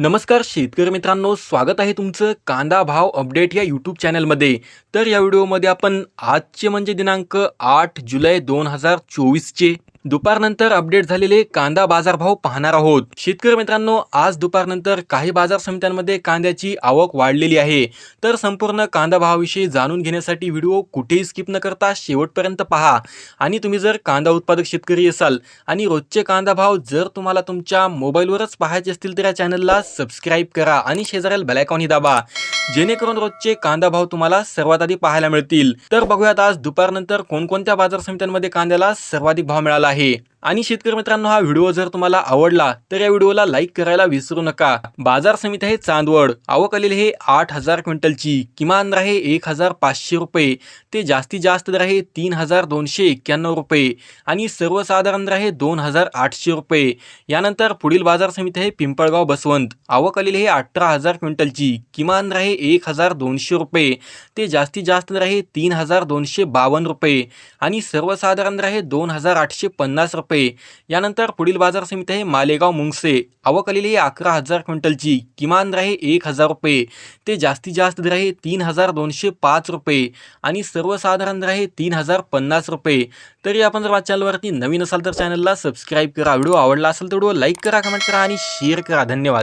नमस्कार शेतकरी मित्रांनो स्वागत आहे तुमचं कांदा भाव अपडेट या यूट्यूब चॅनलमध्ये. तर या व्हिडिओमध्ये आपण आजचे म्हणजे दिनांक आठ जुलै दोन हजार चोवीसचे दुपारनंतर अपडेट झालेले कांदा बाजारभाव पाहणार आहोत. शेतकरी मित्रांनो आज दुपारनंतर काही बाजार समित्यांमध्ये कांद्याची आवक वाढलेली आहे. तर संपूर्ण कांदा भावाविषयी जाणून घेण्यासाठी व्हिडिओ कुठेही स्किप न करता शेवटपर्यंत पहा. आणि तुम्ही जर कांदा उत्पादक शेतकरी असाल आणि रोजचे कांदा भाव जर तुम्हाला तुमच्या मोबाईलवरच पाहायचे असतील तर या चॅनलला सबस्क्राईब करा आणि शेजारील बेलायकॉनही दाबा. जेणेकरून रोजचे कांदा भाव तुम्हाला सर्वात आधी पाहायला मिळतील. तर बघूयात आज दुपारनंतर कोणकोणत्या बाजार समित्यांमध्ये कांद्याला सर्वाधिक भाव मिळाला आहे आणि शेतकरी मित्रांनो हा व्हिडिओ जर तुम्हाला आवडला तर या व्हिडिओला लाईक करायला विसरू नका. बाजार समिती आहे चांदवड. आवक आलेली आहे आठ हजार क्विंटलची. किमान दर आहे एक हजार पाचशे रुपये. ते जास्तीत जास्त दर आहे तीन हजार दोनशे एक्क्याण्णव रुपये. आणि सर्वसाधारण दर आहे दोन हजार आठशे रुपये. यानंतर पुढील बाजार समिती आहे पिंपळगाव बसवंत. आवक आलेली आहे अठरा हजार क्विंटलची. किमान दर आहे एक हजार दोनशे रुपये. ते जास्तीत जास्त दर आहे तीन हजार दोनशे बावन्न रुपये. आणि सर्वसाधारण दर आहे दोन हजार आठशे पन्नास रुपये. यानंतर पुढील बाजार समिती आहे मालेगाव मुंगसे. आवक आलेली आहे अकरा हजार क्विंटलची. किमान दर आहे एक हजार रुपये. ते जास्तीत जास्त दर आहे तीन हजार दोनशे पाच रुपये. आणि सर्वसाधारण दर आहे तीन हजार पन्नास रुपये. तरी आपण जर चॅनलवरती नवीन असाल तर चॅनलला सबस्क्राईब करा. व्हिडिओ आवडला असेल तर व्हिडिओ लाईक करा कमेंट करा आणि शेअर करा. धन्यवाद.